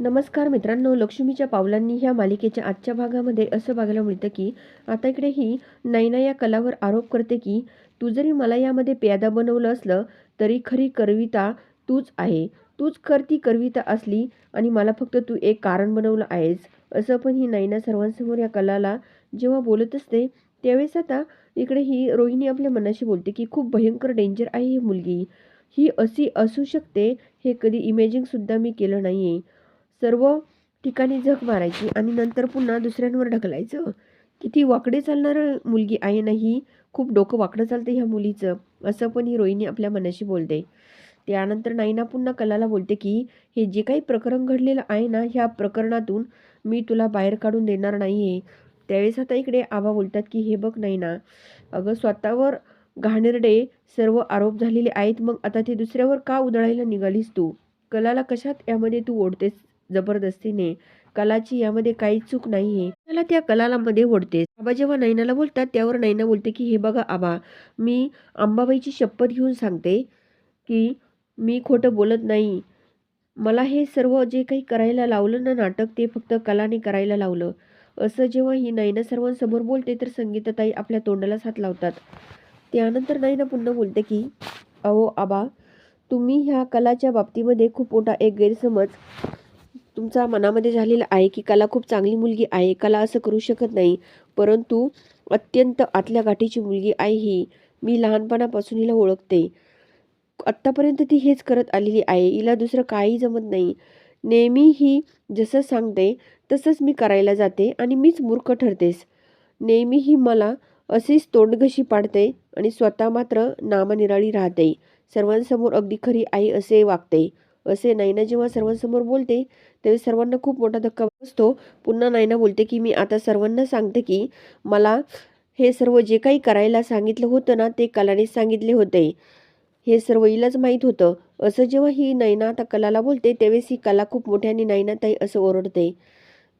नमस्कार मित्रांनो लक्ष्मीच्या पावलांनी ह्या मालिकेच्या आजच्या भागामध्ये असं बघायला मिळतं की आता इकडे ही नैना या कलावर आरोप करते की तू जरी मला यामध्ये प्यादा बनवलं असलं तरी खरी करविता तूच आहे. तूच करती करविता असली आणि मला फक्त तू एक कारण बनवलं आहेस. असं पण ही नैना सर्वांसमोर या कलाला जेव्हा बोलत असते त्यावेळेस आता इकडे ही रोहिणी आपल्या मनाशी बोलते की खूप भयंकर डेंजर आहे ही मुलगी. ही अशी असू शकते हे कधी इमेजिंगसुद्धा मी केलं नाही आहे सर्व ठिकाणी झक मारायची आणि नंतर पुन्हा दुसऱ्यांवर ढकलायचं. किती वाकडे चालणारं मुलगी आहे ना ही खूप डोकं वाकडं चालतं ह्या मुलीचं. असं पण ही रोहिणी आपल्या मनाशी बोलते. त्यानंतर नाईना पुन्हा कलाला बोलते की हे जे काही प्रकरण घडलेलं आहे ना ह्या प्रकरणातून मी तुला बाहेर काढून देणार नाही आहे त्यावेळेस आता इकडे आबा बोलतात की हे बघ नाही ना अगं स्वतःवर घाणेरडे सर्व आरोप झालेले आहेत मग आता ते दुसऱ्यावर का उधळायला निघालीस तू? कलाला कशात यामध्ये तू ओढतेस? जबरदस्तीने. कलाची यामध्ये काही चूक नाहीये. त्याला त्या कलाला मध्ये ओढतेस. आबा जेव्हा नैनाला बोलतात त्यावर नैना बोलते की हे बघा आबा मी अंबाबाईची शपथ घेऊन सांगते की मी खोटं बोलत नाही. मला हे सर्व जे काही करायला लावलं ना नाटक ते फक्त कलाने करायला लावलं. असं जेव्हा ही नैना सर्वांसमोर बोलते तर संगीताताई आपल्या तोंडालाच हात लावतात. त्यानंतर नैना पुन्हा बोलते की अहो आबा तुम्ही ह्या कलाच्या बाबतीमध्ये खूप मोठा एक गैरसमज तुमचा मनामध्ये झालेला आहे की कला खूप चांगली मुलगी आहे कला असं करू शकत नाही परंतु अत्यंत आतल्या गाठीची मुलगी आहे ही. मी लहानपणापासून हिला ओळखते. आत्तापर्यंत ती हेच करत आलेली आहे. हिला दुसरं काही जमत नाही. नेहमी ही जसं सांगते तसंच मी करायला जाते आणि मीच मूर्ख ठरतेस नेहमी ही मला अशीच तोंडघशी पाडते आणि स्वतः मात्र नामनिराळी राहते. सर्वांसमोर अगदी खरी आई असे वागते. असे नैना जेव्हा सर्वांसमोर बोलते त्यावेळी सर्वांना खूप मोठा धक्का बसतो. पुन्हा नायना बोलते की मी आता सर्वांना सांगते की मला हे सर्व जे काही करायला सांगितलं होतं ना ते कलाने सांगितले होते. हे सर्व हिलाच माहीत होतं. असं जेव्हा ही नैना आता कलाला बोलते त्यावेळेस ही कला खूप मोठ्याने नैनाताई असं ओरडते.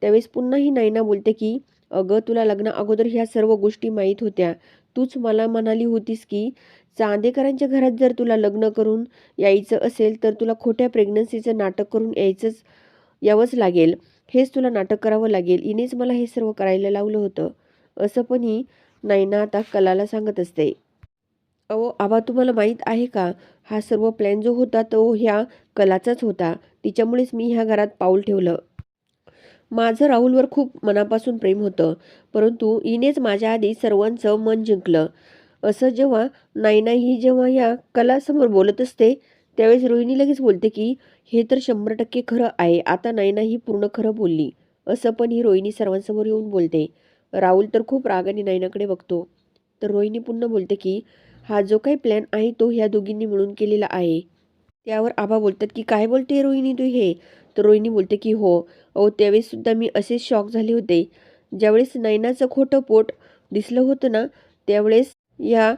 त्यावेळेस पुन्हा ही नैना बोलते की अगं तुला लग्न अगोदर ह्या सर्व गोष्टी माहीत होत्या. तूच मला म्हणाली होतीस की चांदेकरांच्या घरात जर तुला लग्न करून यायचं असेल तर तुला खोट्या प्रेग्नन्सीचं नाटक करून यायचंच यावंच लागेल. हेच तुला नाटक करावं लागेल. हिनेच मला हे सर्व करायला लावलं होतं. असं पण ही नायना आता कलाला सांगत असते. अहो आबा तुम्हाला माहीत आहे का? हा सर्व प्लॅन जो होता तो ह्या कलाचाच होता. तिच्यामुळेच मी ह्या घरात पाऊल ठेवलं. माझं राहुलवर खूप मनापासून प्रेम होतं. परंतु हिनेच माझ्या आधी सर्वांचं मन जिंकलं. असं जेव्हा नायना ही जेव्हा या कलासमोर बोलत असते त्यावेळेस रोहिणी लगेच बोलते की हे तर शंभर टक्के खरं आहे. आता नैना ही पूर्ण खरं बोलली. असं पण ही रोहिणी सर्वांसमोर येऊन बोलते. राहुल तर खूप रागाने नैनाकडे बघतो. तर रोहिणी पुन्हा बोलते की हा जो काही प्लॅन आहे तो ह्या दोघींनी मिळून केलेला आहे. त्यावर आबा बोलतात की काय बोलते रोहिणी तू हे? तर रोहिणी बोलते की हो. अहो त्यावेळेससुद्धा मी असेच शॉक झाले होते. ज्यावेळेस नैनाचं खोटं पोट दिसलं होतं ना त्यावेळेस या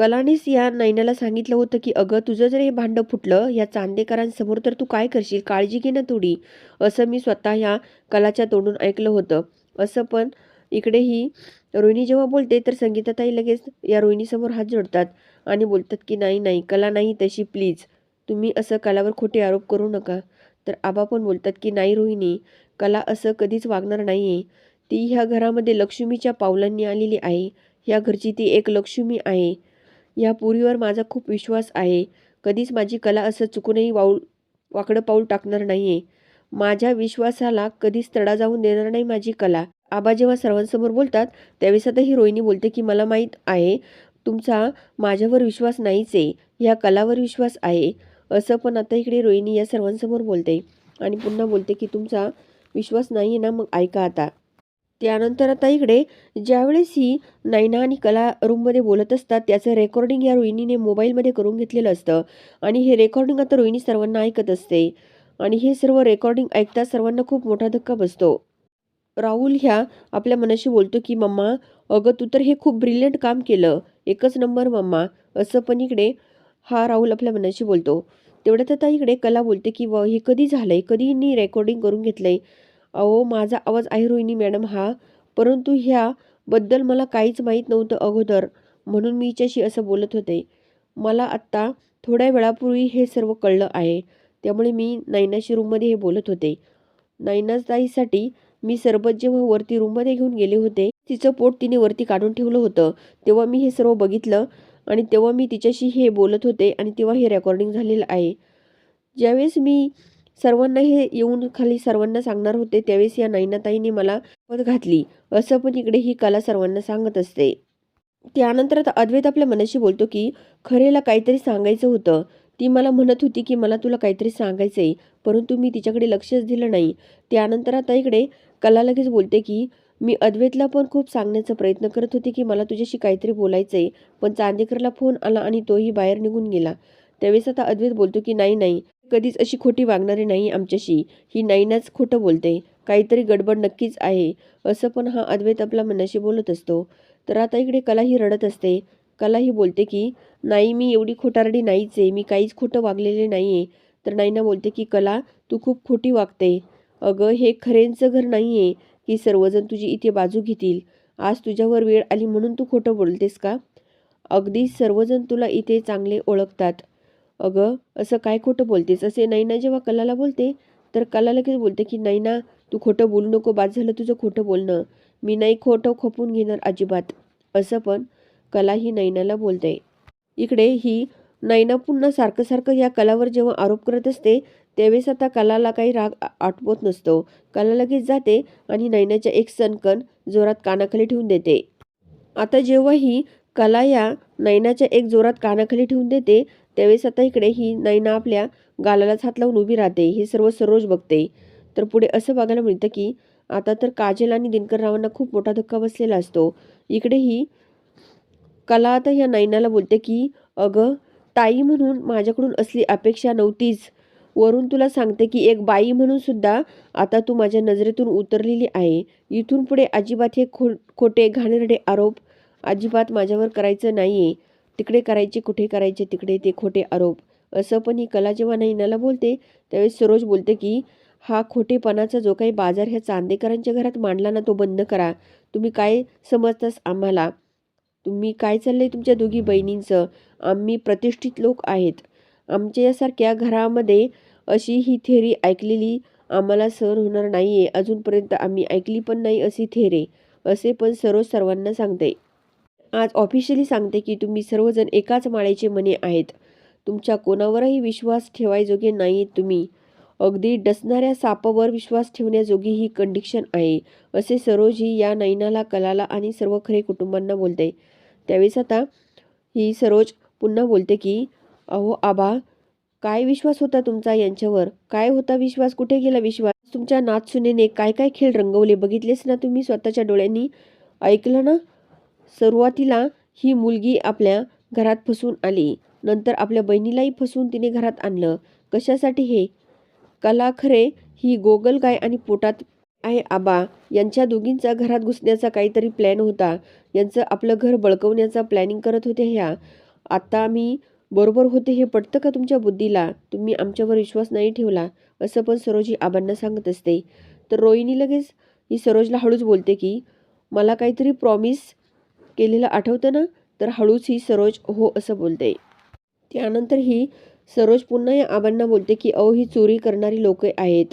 कलानेच या नैनाला सांगितलं होतं की अगं तुझं जर हे भांडं फुटलं या चांदेकरांसमोर तर तू काय करशील? काळजी घे ना थोडी. असं मी स्वतः ह्या कलाच्या तोंडून ऐकलं होतं. असं पण इकडे ही रोहिणी जेव्हा बोलते तर संगीताताई लगेच या रोहिणीसमोर हात जोडतात आणि बोलतात की नाही नाही कला नाही तशी प्लीज. तुम्ही असं कलावर खोटे आरोप करू नका. तर आबा पण बोलतात की नाही रोहिणी कला असं कधीच वागणार नाही आहे ती ह्या घरामध्ये लक्ष्मीच्या पावलांनी आलेली आहे. ह्या घरची ती एक लक्ष्मी आहे. या पुरीवर माझा खूप विश्वास आहे. कधीच माझी कला असं चुकूनही वाऊल वाकडं पाऊल टाकणार नाही आहे माझ्या विश्वासाला कधीच तडा जाऊन देणार नाही माझी कला. आबा जेव्हा सर्वांसमोर बोलतात त्यावेळेस आता ही रोहिणी बोलते की मला माहीत आहे तुमचा माझ्यावर विश्वास नाहीच आहे ह्या कलावर विश्वास आहे. असं पण आता इकडे रोहिणी या सर्वांसमोर बोलते. आणि पुन्हा बोलते की तुमचा विश्वास नाही आहे ना मग ऐका आता. त्यानंतर आता इकडे ज्यावेळेस ही नैना आणि कला रूममध्ये बोलत असतात त्याचं रेकॉर्डिंग या रोहिणीने मोबाईलमध्ये करून घेतलेलं असतं. आणि हे रेकॉर्डिंग आता रोहिणी सर्वांना ऐकत असते. आणि हे सर्व रेकॉर्डिंग ऐकता सर्वांना खूप मोठा धक्का बसतो. राहुल ह्या आपल्या मनाशी बोलतो की मम्मा अगं तू तर हे खूप ब्रिलियंट काम केलं. एकच नंबर मम्मा. असं पण इकडे हा राहुल आपल्या मनाशी बोलतो. तेवढ्यात आता इकडे कला बोलते की व हे कधी झालंय? कधी रेकॉर्डिंग करून घेतलं आहे अहो माझा आवाज आहे रोहिणी मॅडम हा. परंतु ह्याबद्दल मला काहीच माहीत नव्हतं अगोदर म्हणून मी हिच्याशी असं बोलत होते. मला आत्ता थोड्या वेळापूर्वी हे सर्व कळलं आहे. त्यामुळे मी नैनाशी रूममध्ये हे बोलत होते. नैनाताईसाठी मी सरबत जेव्हा वरती रूममध्ये घेऊन गेले होते तिचं पोट तिने वरती काढून ठेवलं होतं. तेव्हा मी हे सर्व बघितलं आणि तेव्हा मी तिच्याशी हे बोलत होते आणि तेव्हा हे रेकॉर्डिंग झालेलं आहे. ज्यावेळेस मी सर्वांना हे येऊन खाली सर्वांना सांगणार होते त्यावेळेस या नैनाताईने मला पद घातली. असं पण इकडे ही कला सर्वांना सांगत असते. त्यानंतर आता अद्वैत आपल्या मनाशी बोलतो की खरेला काहीतरी सांगायचं होतं. ती मला म्हणत होती की मला तुला काहीतरी सांगायचं आहे परंतु मी तिच्याकडे लक्षच दिलं नाही. त्यानंतर आता इकडे कला लगेच बोलते की मी अद्वैतला पण खूप सांगण्याचा प्रयत्न करत होते की मला तुझ्याशी काहीतरी बोलायचं आहे पण चांदेकरला फोन आला आणि तोही बाहेर निघून गेला. त्यावेळेस आता अद्वैत बोलतो की नाही नाही कधीच अशी खोटी वागणारी नाही आमच्याशी. ही नाईनाच खोटं बोलते. काहीतरी गडबड नक्कीच आहे. असं पण हा अद्वैत आपल्या मनाशी बोलत असतो. तर आता इकडे कला ही रडत असते. कला ही बोलते की नाही मी एवढी खोटारडी नाहीच आहे. मी काहीच खोटं वागलेले नाही आहे तर नाईना बोलते की कला तू खूप खोटी वागते. अगं हे खरेंचं घर नाही आहे की सर्वजण तुझी इथे बाजू घेतील. आज तुझ्यावर वेळ आली म्हणून तू खोटं बोलतेस का? अगदी सर्वजण तुला इथे चांगले ओळखतात. अगं असं काय खोटं बोलतेस? असे नैना जेव्हा कलाला बोलते तर कला लगेच बोलते की नैना तू खोटं बोलू नको बाद झालं तुझं खोटं बोलणं. मी नाही खोटं खोपून घेणार अजिबात. असं पण कला ही नैनाला बोलते. इकडे ही नैना पुन्हा सारखं सारखं या कलावर जेव्हा आरोप करत असते त्यावेळेस आता कलाला काही राग आटवत नसतो. कला लगेच जाते आणि नैनाच्या एक सणकण जोरात कानाखाली ठेवून देते. आता जेव्हा ही कला या नैनाच्या एक जोरात कानाखाली ठेवून देते त्यावेळेस आता इकडे ही नैना आपल्या गालालाच हात लावून उभी राहते. हे सर्व सरोज बघते. तर पुढे असं बघायला मिळतं की आता तर काजल आणि दिनकर रावांना खूप मोठा धक्का बसलेला असतो. इकडे ही कला आता ह्या नैनाला बोलते की अगं ताई म्हणून माझ्याकडून असली अपेक्षा नव्हतीच. वरून तुला सांगते की एक बाई म्हणून सुद्धा आता तू माझ्या नजरेतून उतरलेली आहे. इथून पुढे अजिबात हे खो खोटे घाणेरडे आरोप अजिबात माझ्यावर करायचं नाही आहे तिकडे करायचे कुठे करायचे तिकडे ते खोटे आरोप. असं पण ही कला जेव्हा नैनाला बोलते त्यावेळेस सरोज बोलते की हा खोटेपणाचा जो काही बाजार ह्या चांदेकरांच्या घरात मांडला ना तो बंद करा. तुम्ही काय समजतास आम्हाला? तुम्ही काय चाललंय तुमच्या दोघी बहिणींचं? आम्ही प्रतिष्ठित लोक आहेत. आमच्या यासारख्या घरामध्ये अशी ही थेरी ऐकलेली आम्हाला सहन होणार नाही आहे अजूनपर्यंत आम्ही ऐकली पण नाही अशी थेरे. असे पण सरोज सर्वांना सांगते. आज ऑफिशियली सांगते की तुम्ही सर्वजण एकाच माळेचे मने आहेत. तुमच्या कोणावरही विश्वास ठेवायजोगे नाही तुम्ही. अगदी डसणाऱ्या सापावर विश्वास ठेवण्याजोगी ही कंडिक्शन आहे असे सरोज ही या नैनाला कलाला आणि सर्व खरे कुटुंबांना बोलते. त्यावेळेस आता ही सरोज पुन्हा बोलते की अहो आबा काय विश्वास होता तुमचा यांच्यावर? काय होता विश्वास? कुठे गेला विश्वास? तुमच्या नाचसुनेने काय काय खेळ रंगवले? बघितलेस ना तुम्ही स्वतःच्या डोळ्यांनी? ऐकलं ना? सुरुवातीला ही मुलगी आपल्या घरात फसून आली. नंतर आपल्या बहिणीलाही फसून तिने घरात आणलं. कशासाठी हे? कला खरे ही गोगल गाय आणि पोटात आहे आबा. यांच्या दोघींचा घरात घुसण्याचा काहीतरी प्लॅन होता. यांचं आपलं घर बळकवण्याचा प्लॅनिंग करत होते ह्या. आता मी बरोबर होते हे पटतं का तुमच्या बुद्धीला? तुम्ही आमच्यावर विश्वास नाही ठेवला असं पण सरोजी आबांना सांगत असते. तर रोहिणी लगेच ही सरोजला हळूच बोलते की मला काहीतरी प्रॉमिस केलेलं आठवतं ना तर हळूच ही सरोज हो असं बोलते. त्यानंतर ही सरोज पुन्हा या आबांना बोलते की अहो ही चोरी करणारी लोक आहेत.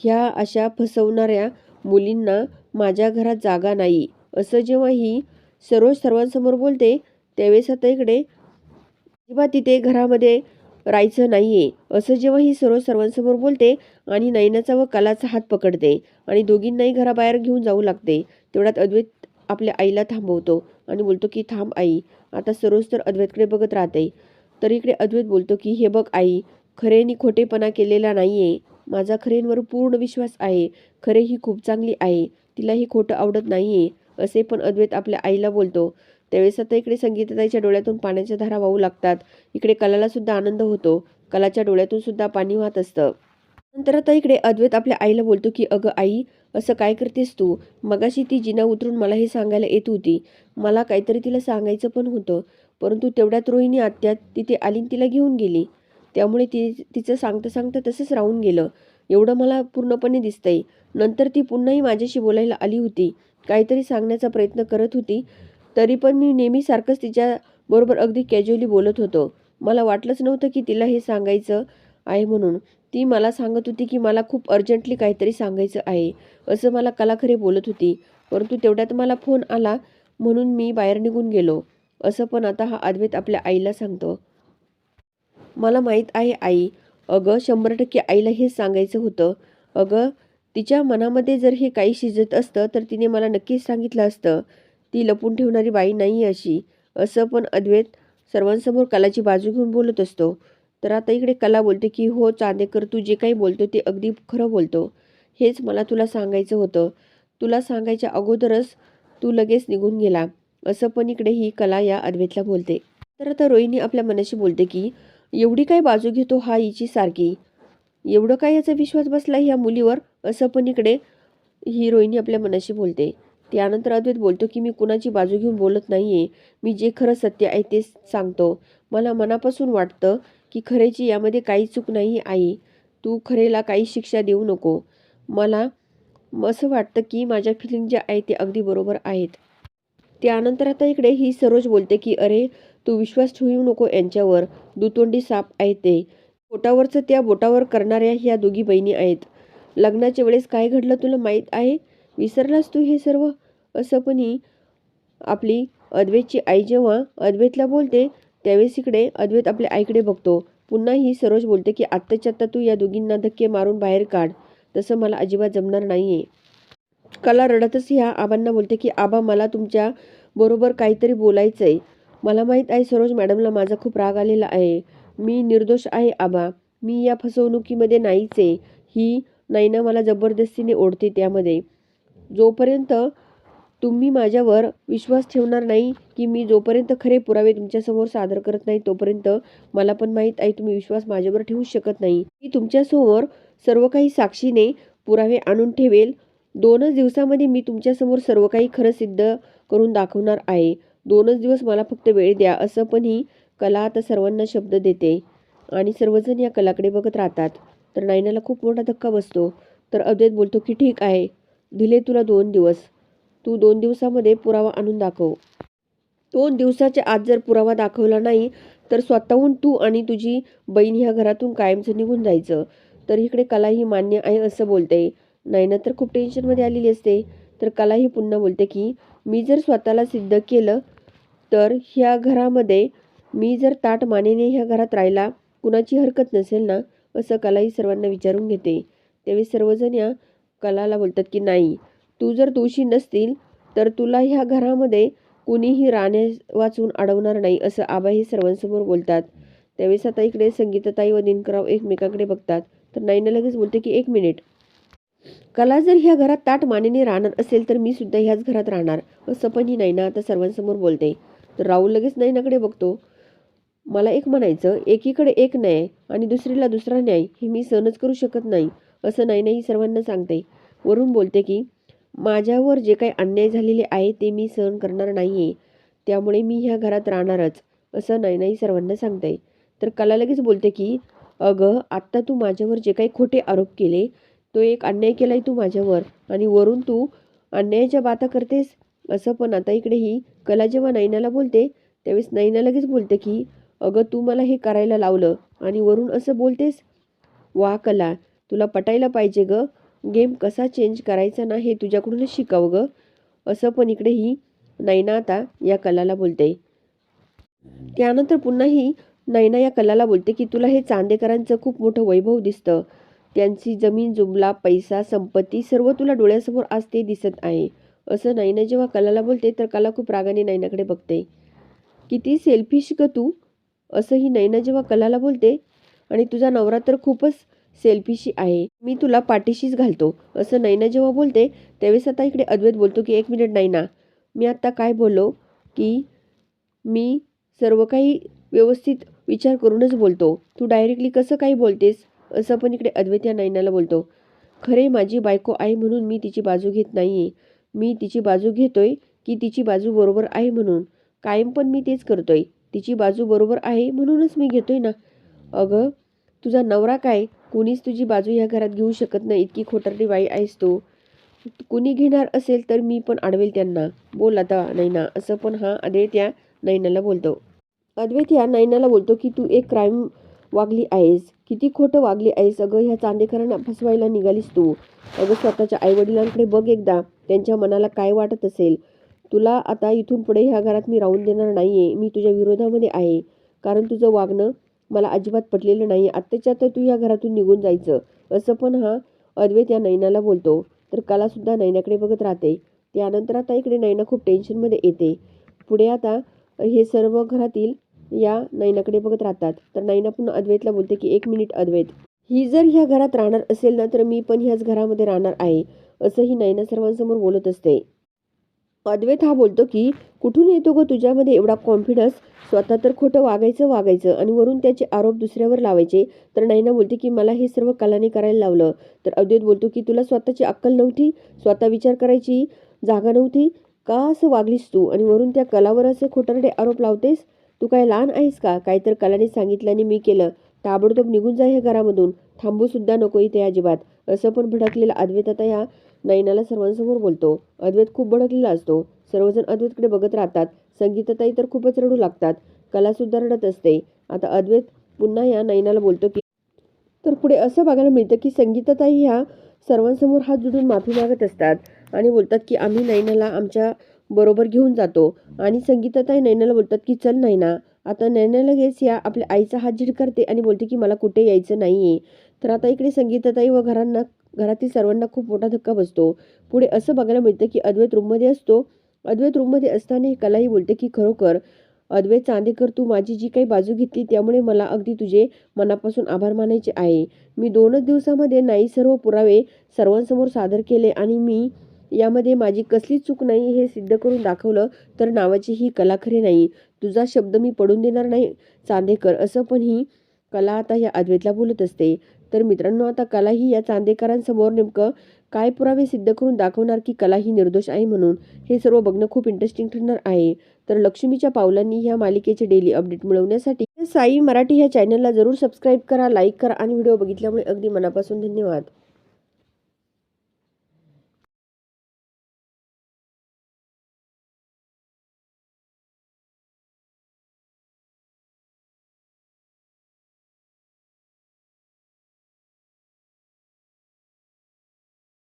ह्या अशा फसवणाऱ्या मुलींना माझ्या घरात जागा नाही. असं जेव्हा ही सरोज सर्वांसमोर बोलते त्यावेळेस आता इकडे किंवा तिथे घरामध्ये राहायचं नाही आहे असं जेव्हा ही सरोज सर्वांसमोर बोलते आणि नयनाचा व कलाचा हात पकडते आणि दोघींनाही घराबाहेर घेऊन जाऊ लागते. तेवढ्यात अद्वैत आपल्या आईला थांबवतो. आणि बोलतो की थांब आई आता सरोज तर अद्वैतकडे बघत राहते. तर इकडे अद्वैत बोलतो की हे बघ आई खरेनी खोटेपणा केलेला नाही आहे माझा खरेंवर पूर्ण विश्वास आहे. खरे ही खूप चांगली आहे. तिला ही खोटं आवडत नाही आहे असे पण अद्वैत आपल्या आईला बोलतो. त्यावेळेस आता इकडे संगीताताईच्या डोळ्यातून पाण्याच्या धारा वाहू लागतात. इकडे कलाला सुद्धा आनंद होतो. कलाच्या डोळ्यातून सुद्धा पाणी वाहत असतं. नंतर आता इकडे अद्वैत आपल्या आईला बोलतो की अगं आई असं काय करतेस तू? मगाशी ती जिना उतरून मला हे सांगायला येत होती. मला काहीतरी तिला सांगायचं पण होतं. परंतु तेवढ्यात रोहिणी आत्यात तिथे आलीन तिला घेऊन गेली. त्यामुळे ती तिचं सांगता सांगता तसंच राहून गेलं. एवढं मला पूर्णपणे दिसतंय. नंतर ती पुन्हाही माझ्याशी बोलायला आली होती. काहीतरी सांगण्याचा प्रयत्न करत होती. तरी पण मी नेहमीसारखंच तिच्या बरोबर अगदी कॅज्युअली बोलत होतो. मला वाटलंच नव्हतं की तिला हे सांगायचं आहे म्हणून. ती मला सांगत होती की मला खूप अर्जंटली काहीतरी सांगायचं आहे. असं मला कला खरे बोलत होती. परंतु तेवढ्यात मला फोन आला म्हणून मी बाहेर निघून गेलो. असं पण आता हा अद्वैत आपल्या आईला सांगतो. मला माहीत आहे आई. अगं शंभर टक्के आईला हेच सांगायचं होतं. अगं तिच्या मनामध्ये जर हे काही शिजत असतं तर तिने मला नक्कीच सांगितलं असतं. ती लपून ठेवणारी बाई नाही अशी. असं पण अद्वैत सर्वांसमोर कलाची बाजू घेऊन बोलत असतो. तर आता इकडे कला बोलते की हो चांदेकर तू जे काही बोलतो ते अगदी खरं बोलतो. हेच मला तुला सांगायचं होतं. तुला सांगायच्या अगोदरच तू लगेच निघून गेला. असं पण इकडे ही कला या अद्वैतला बोलते. तर आता रोहिणी आपल्या मनाशी बोलते की एवढी काय बाजू घेतो हा हिची सारखी? एवढं काय याचा विश्वास बसला ह्या मुलीवर? असं पण इकडे ही रोहिणी आपल्या मनाशी बोलते. त्यानंतर अद्वैत बोलतो की मी कुणाची बाजू घेऊन बोलत नाही आहे मी जे खरं सत्य आहे तेच सांगतो. मला मनापासून वाटतं की खरेची यामध्ये काही चूक नाही आई. तू खरेला काही शिक्षा देऊ नको. मला असं वाटतं की माझ्या फिलिंग ज्या आहेत ते अगदी बरोबर आहेत. त्यानंतर आता इकडे ही सरोज बोलते की अरे तू विश्वास ठेवू नको यांच्यावर. दुतोंडी साप आहे ते. बोटावरचं त्या बोटावर करणाऱ्या ह्या दोघी बहिणी आहेत. लग्नाच्या वेळेस काय घडलं तुला माहीत आहे? विसरलास तू हे सर्व? असं पण ही आपली अद्वैतची आई जेव्हा अद्वैतला बोलते त्यावेळेस इकडे अद्वैत आपल्या आईकडे बघतो. पुन्हा ही सरोज बोलते की आत्ताच्या आत्ता तू या दोघींना धक्के मारून बाहेर काढ. तसं मला अजिबात जमणार नाही आहे कला रडतच ह्या आबांना बोलते की आबा मला तुमच्या बरोबर काहीतरी बोलायचं आहे मला माहीत आहे सरोज मॅडमला माझा खूप राग आलेला आहे. मी निर्दोष आहे आबा. मी या फसवणुकीमध्ये नाहीच आहे. ही नैना मला जबरदस्तीने ओढते त्यामध्ये. जोपर्यंत तुम्ही माझ्यावर विश्वास ठेवणार नाही की मी जोपर्यंत खरे पुरावे तुमच्यासमोर सादर करत नाही तोपर्यंत मला पण माहीत आहे तुम्ही विश्वास माझ्यावर ठेवू शकत नाही. मी तुमच्यासमोर सर्व काही साक्षीने पुरावे आणून ठेवेल. दोनच दिवसामध्ये मी तुमच्यासमोर सर्व काही खरं सिद्ध करून दाखवणार आहे. दोनच दिवस मला फक्त वेळ द्या असं पण ही कला आता सर्वांना शब्द देते. आणि सर्वजण या कलाकडे बघत राहतात. तर नायनाला खूप मोठा धक्का बसतो. तर अद्वैत बोलतो की ठीक आहे. दिले तुला दोन दिवस. तू दोन दिवसामध्ये पुरावा आणून दाखव. दोन दिवसाच्या आत जर पुरावा दाखवला नाही तर स्वतःहून तू आणि तुझी बहीण ह्या घरातून कायमचं निघून जायचं. तर इकडे कला ही मान्य आहे असं बोलते. नैना तर खूप टेन्शनमध्ये आलेली असते. तर कला ही पुन्हा बोलते की मी जर स्वतःला सिद्ध केलं तर ह्या घरामध्ये मी जर ताट मानेने ह्या घरात राहायला कुणाची हरकत नसेल ना असं कलाही सर्वांना विचारून घेते. त्यावेळी सर्वजण या कलाला बोलतात की नाही तू जर दोषी नसतील तर तुला ह्या घरामध्ये कुणीही राणे वाचून अडवणार नाही असं आबा हे सर्वांसमोर बोलतात. त्यावेळेस आता इकडे संगीताताई व दिनकराव एकमेकाकडे बघतात. तर नाईना लगेच बोलते की एक मिनिट. कला जर ह्या घरात ताट मानेने राहणार असेल तर मी सुद्धा ह्याच घरात राहणार. असं पण ही नैना आता सर्वांसमोर बोलते. तर राहुल लगेच नैनाकडे बघतो. मला एक म्हणायचं एकीकडे एक न्याय आणि दुसरीला दुसरा न्याय हे मी सहनच करू शकत नाही असं नैना ही सर्वांना सांगते. वरून बोलते की माझ्यावर जे काही अन्याय झालेले आहे ते मी सहन करणार नाही आहे त्यामुळे मी ह्या घरात राहणारच असं नैनाही सर्वांना सांगते तर कला लगेच बोलते की अगं आत्ता तू माझ्यावर जे काही खोटे आरोप केले तो एक अन्याय केलाय तू माझ्यावर. आणि वरून तू अन्यायाच्या बाता करतेस? असं पण आता इकडे ही कला जेव्हा नैनाला बोलते त्यावेळेस नैना लगेच बोलते की अगं तू मला हे करायला लावलं आणि वरून असं बोलतेस? वा कला तुला पटायला पाहिजे गं. गेम कसा चेंज करायचा ना हे तुझ्याकडूनच शिकावं ग. असं पण इकडे ही नैना आता या कलाला बोलते. त्यानंतर पुन्हा ही नैना या कलाला बोलते की तुला हे चांदेकरांचं खूप मोठं वैभव दिसतं. त्यांची जमीन जुमला पैसा संपत्ती सर्व तुला डोळ्यासमोर आज ते दिसत आहे. असं नैना जेव्हा कलाला बोलते तर कला खूप रागाने नैनाकडे बघते. किती सेल्फिश ग तू. असं ही नैना जेव्हा कलाला बोलते आणि तुझा नवरा तर खूपच सेल्फिशी आहे. मी तुला पाठीशीच घालतो. असं नैना जेव्हा बोलते त्यावेळेस आता इकडे अद्वैत बोलतो की एक मिनिट नैना. मी आत्ता काय बोललो की मी सर्व काही व्यवस्थित विचार करूनच बोलतो. तू डायरेक्टली कसं काही बोलतेस? असं पण इकडे अद्वैत या नैनाला बोलतो. खरे माझी बायको आहे म्हणून मी तिची बाजू घेत नाही आहे मी तिची बाजू घेतोय की तिची बाजू बरोबर आहे म्हणून. कायम पण मी तेच करतोय. तिची बाजू बरोबर आहे म्हणूनच मी घेतोय ना. अगं तुझा नवरा काय? कुणीच तुझी बाजू ह्या घरात घेऊ शकत नाही. इतकी खोटारडी बाई आहेस तू. कुणी घेणार असेल तर मी पण अडवेल त्यांना. बोल आता नैना. असं पण हा अद्वैत या नैनाला बोलतो. अद्वैत या नैनाला बोलतो की तू एक क्राईम वागली आहेस. किती खोटं वागली आहेस. अगं ह्या चांदेकरांना फसवायला निघालीस तू. अगं स्वतःच्या आईवडिलांकडे बघ एकदा. त्यांच्या मनाला काय वाटत असेल? तुला आता इथून पुढे ह्या घरात मी राहून देणार नाही आहे मी तुझ्या विरोधामध्ये आहे. कारण तुझं वागणं मला अजिबात पटलेलं नाही. आत्ताच्या तर तू ह्या घरातून निघून जायचं. असं पण हा अद्वैत या नैनाला बोलतो. तर कलासुद्धा नैनाकडे बघत राहते. त्यानंतर आता इकडे नैना खूप टेन्शनमध्ये येते. पुढे आता हे सर्व घरातील या नैनाकडे बघत राहतात. तर नैना पुन्हा अद्वैतला बोलते की एक मिनिट अद्वैत. ही जर ह्या घरात राहणार असेल ना तर मी पण ह्याच घरामध्ये राहणार आहे. असंही नैना सर्वांसमोर बोलत असते. अद्वैत हा बोलतो की कुठून येतो ग तुझ्यामध्ये एवढा कॉन्फिडन्स स्वतः तर खोटं वागायचं वागायचं आणि वरून त्याचे आरोप दुसऱ्यावर लावायचे. तर नैना बोलते की मला हे सर्व कलाने करायला लावलं. तर अद्वैत बोलतो की तुला स्वतःची अक्कल नव्हती? स्वतः विचार करायची जागा नव्हती? का असं वागलीस तू आणि वरून त्या कलावर असे खोटारडे आरोप लावतेस? तू काय लहान आहेस का? काय तर कलाने सांगितल्याने मी केलं. ताबडतोब निघून जा ह्या घरामधून. थांबूसुद्धा नको इथे अजिबात. असं पण भडकलेला अद्वैत आता या नैनाला सर्वांसमोर बोलतो. अद्वैत खूप भडकलेला असतो. सर्वजण अद्वैतकडे बघत राहतात. संगीताताई तर खूपच रडू लागतात. कलासुद्धा रडत असते. आता अद्वैत पुन्हा या नैनाला बोलतो की तर पुढे असं बघायला मिळतं की संगीताताई ह्या सर्वांसमोर हात जोडून माफी मागत असतात आणि बोलतात की आम्ही नैनाला आमच्या बरोबर घेऊन जातो. आणि संगीताताई नैनाला बोलतात की चल नैना आता नैना लगेच या आपल्या आईचा हात झिड करते आणि बोलते की मला कुठे यायचं नाही आहे तर आता इकडे संगीताताई व घरांना घरातील सर्वांना खूप मोठा धक्का बसतो. पुढे असं बघायला मिळतं की अद्वैत रूममध्ये असतो. अद्वैत रूममध्ये असताना ही कलाही बोलते की खरोखर अद्वैत चांदेकर तू माझी जी काही बाजू घेतली त्यामुळे मला अगदी तुझे मनापासून आभार मानायचे आहे. मी दोनच दिवसामध्ये नाही सर्व पुरावे सर्वांसमोर सादर केले आणि मी यामध्ये माझी कसलीच चूक नाही हे सिद्ध करून दाखवलं तर नावाची ही कला खरी नाही. तुझा शब्द मी पडून देणार नाही चांदेकर. असं पण ही कला आता या अद्वैतला बोलत असते. तर मित्रांनो आता कला ही या चांदेकरांसमोर नेमकं काय पुरावे सिद्ध करून दाखवणार की कला ही निर्दोष आहे म्हणून हे सर्व बघणं खूप इंटरेस्टिंग ठरणार आहे. तर लक्ष्मीच्या पावलांनी ह्या मालिकेचे डेली अपडेट मिळवण्यासाठी साई मराठी ह्या चॅनलला जरूर सबस्क्राईब करा लाईक करा आणि व्हिडिओ बघितल्यामुळे अगदी मनापासून धन्यवाद.